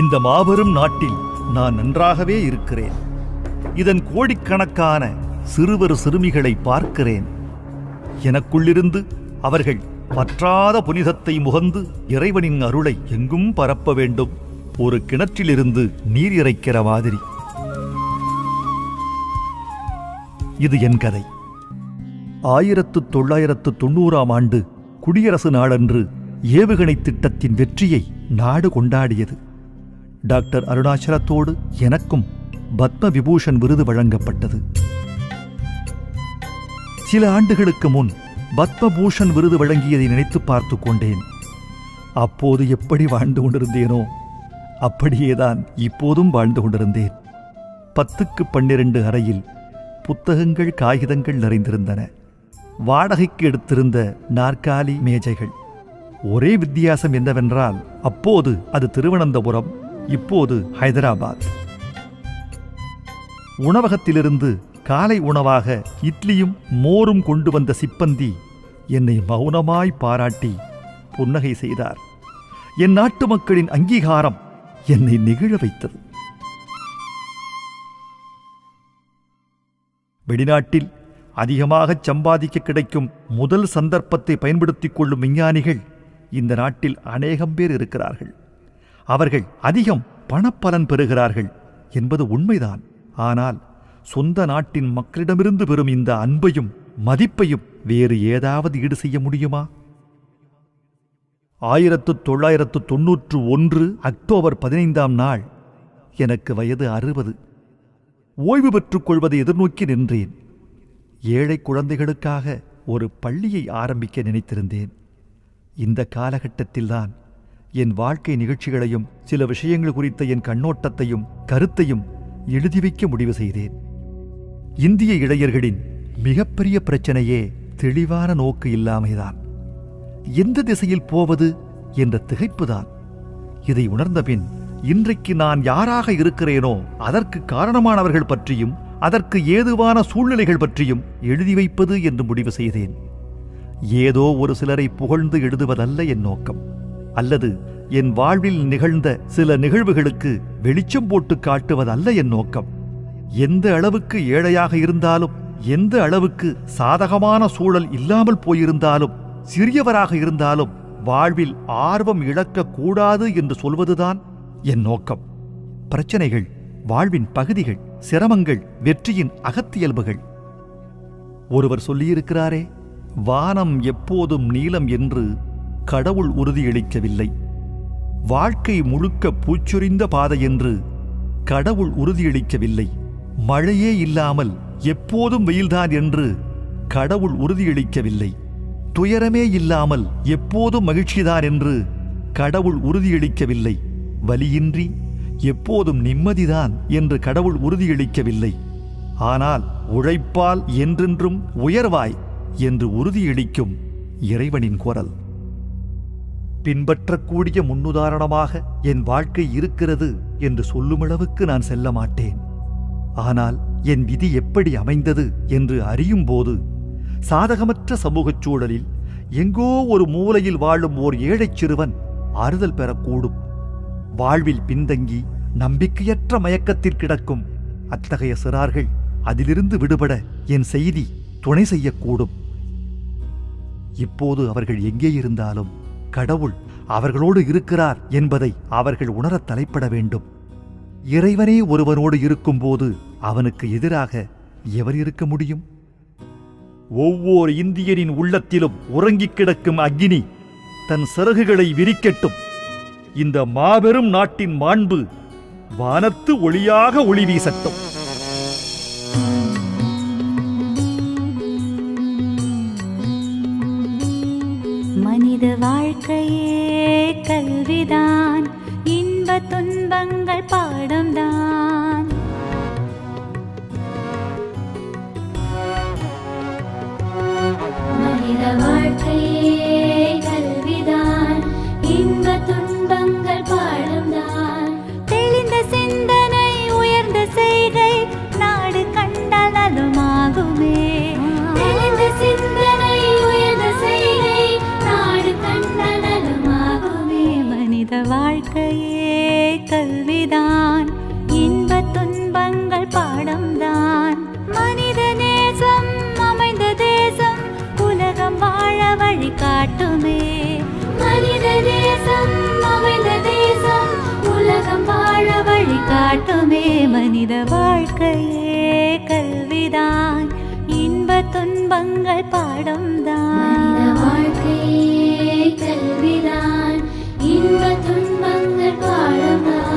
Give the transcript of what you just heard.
இந்த மாபெரும் நாட்டில் நான் நன்றாகவே இருக்கிறேன். இதன் கோடிக்கணக்கான சிறுவர் சிறுமிகளை பார்க்கிறேன். எனக்குள்ளிருந்து அவர்கள் பற்றாத புனிதத்தை முகந்து இறைவனின் அருளை எங்கும் பரப்ப வேண்டும். ஒரு கிணற்றிலிருந்து நீர் இறைக்கிற மாதிரி. இது என் கதை. ஆயிரத்து தொள்ளாயிரத்து தொண்ணூறாம் ஆண்டு குடியரசு நாளன்று ஏவுகணை திட்டத்தின் வெற்றியை நாடு கொண்டாடியது. டாக்டர் அருணாச்சலத்தோடு எனக்கும் பத்ம விபூஷன் விருது வழங்கப்பட்டது. சில ஆண்டுகளுக்கு முன் பத்மபூஷன் விருது வழங்கியதை நினைத்து பார்த்து கொண்டேன். அப்போது எப்படி வாழ்ந்து கொண்டிருந்தேனோ அப்படியேதான் இப்போதும் வாழ்ந்து கொண்டிருந்தேன். பத்துக்கு பன்னிரண்டு அறையில் புத்தகங்கள் காகிதங்கள் நிறைந்திருந்தன. வாடகைக்கு எடுத்திருந்த நாற்காலி மேஜைகள். ஒரே வித்தியாசம் என்னவென்றால் அப்போது அது திருவனந்தபுரம் இப்போது ஹைதராபாத். உணவகத்திலிருந்து காலை உணவாக இட்லியும் மோரும் கொண்டு வந்த சிப்பந்தி என்னை மௌனமாய் பாராட்டி புன்னகை செய்தார். என் நாட்டு மக்களின் அங்கீகாரம் என்னை நெகிழ வைத்தது. வெளிநாட்டில் அதிகமாக சம்பாதிக்க கிடைக்கும் முதல் சந்தர்ப்பத்தை பயன்படுத்திக் கொள்ளும் விஞ்ஞானிகள் இந்த நாட்டில் அநேகம் பேர் இருக்கிறார்கள். அவர்கள் அதிகம் பணப்பலன் பெறுகிறார்கள் என்பது உண்மைதான். ஆனால் சொந்த நாட்டின் மக்களிடமிருந்து பெறும் இந்த அன்பையும் மதிப்பையும் வேறு ஏதாவது ஈடு செய்ய முடியுமா? ஆயிரத்து தொள்ளாயிரத்து தொன்னூற்று ஒன்று அக்டோபர் பதினைந்தாம் நாள். எனக்கு வயது அறுபது. ஓய்வு பெற்றுக் கொள்வதை எதிர்நோக்கி நின்றேன். ஏழை குழந்தைகளுக்காக ஒரு பள்ளியை ஆரம்பிக்க நினைத்திருந்தேன். இந்த காலகட்டத்தில்தான் என் வாழ்க்கை நிகழ்ச்சிகளையும் சில விஷயங்கள் குறித்த என் கண்ணோட்டத்தையும் கருத்தையும் எழுதி வைக்க முடிவு செய்தேன். இந்திய இளைஞர்களின் மிகப்பெரிய பிரச்சனையே தெளிவான நோக்கு இல்லாமைதான். எந்த திசையில் போவது என்ற திகைப்புதான். இதை உணர்ந்தபின் இன்றைக்கு நான் யாராக இருக்கிறேனோ அதற்கு காரணமானவர்கள் பற்றியும் அதற்கு ஏதுவான சூழ்நிலைகள் பற்றியும் எழுதி வைப்பது என்று முடிவு செய்தேன். ஏதோ ஒரு சிலரை புகழ்ந்து எழுதுவதல்ல என் நோக்கம். அல்லது என் வாழ்வில் நிகழ்ந்த சில நிகழ்வுகளுக்கு வெளிச்சம் போட்டு காட்டுவதல்ல என் நோக்கம். எந்த அளவுக்கு ஏழையாக இருந்தாலும் எந்த அளவுக்கு சாதகமான சூழல் இல்லாமல் போயிருந்தாலும் சிறியவராக இருந்தாலும் வாழ்வில் ஆர்வம் இழக்கக்கூடாது என்று சொல்வதுதான் என் நோக்கம். பிரச்சனைகள் வாழ்வின் பகுதிகள் சிரமங்கள் வெற்றியின் அகத்தியல்புகள். ஒருவர் சொல்லியிருக்கிறாரே வானம் எப்போதும் நீலம் என்று கடவுள் உறுதியளிக்கவில்லை வாழ்க்கை முழுக்க பூச்சொரிந்த பாதை என்று கடவுள் உறுதியளிக்கவில்லை மழையே இல்லாமல் எப்போதும் வெயில்தான் என்று கடவுள் உறுதியளிக்கவில்லை துயரமே இல்லாமல் எப்போதும் மகிழ்ச்சிதான் என்று கடவுள் உறுதியளிக்கவில்லை வலியின்றி எப்போதும் நிம்மதிதான் என்று கடவுள் உறுதியளிக்கவில்லை ஆனால் உழைப்பால் என்றென்றும் உயர்வாய் என்று உறுதியளிக்கும் இறைவனின் குரல். பின்பற்றக்கூடிய முன்னுதாரணமாக என் வாழ்க்கை இருக்கிறது என்று சொல்லுமளவுக்கு நான் செல்ல மாட்டேன். ஆனால் என் விதி எப்படி அமைந்தது என்று அறியும்போது சாதகமற்ற சமூகச் சூழலில் எங்கோ ஒரு மூலையில் வாழும் ஓர் ஏழைச் சிறுவன் ஆறுதல் பெறக்கூடும். வாழ்வில் பின்தங்கி நம்பிக்கையற்ற மயக்கத்தில் கிடக்கும் அத்தகைய சிறார்கள் அதிலிருந்து விடுபட என் செய்தி துணை செய்யக்கூடும். இப்போது அவர்கள் எங்கே இருந்தாலும் கடவுள் அவர்களோடு இருக்கிறார் என்பதை அவர்கள் உணரத் தலைப்பட வேண்டும். இறைவனே ஒருவனோடு இருக்கும்போது அவனுக்கு எதிராக எவர் இருக்க முடியும்? ஒவ்வொரு இந்தியனின் உள்ளத்திலும் உறங்கிக் கிடக்கும் அக்னி தன் சிறகுகளை விரிக்கட்டும். இந்த மாபெரும் நாட்டின் மாண்பு வானத்து ஒளியாக ஒளி வீசட்டும். வாழ்க்கையே கல்விதான். இன்ப துன்பங்கள் பாடம்தான். மனித வாழ்க்கை கல்வியே கல்விதான். இன்ப துன்பங்கள் பாடம்தான். மனித நேசம் அமைந்த தேசம் உலகம் வாழ வழி காட்டுமே. மனித தேசம் அமைந்த தேசம் உலகம் வாழ வழி காட்டுமே. மனித வாழ்க்கையே கல்விதான். இன்ப துன்பங்கள் பாடம்தான். வாழ்க்கையே கல்விதான். இன்ப துன்பங்கள் பாடம்தான்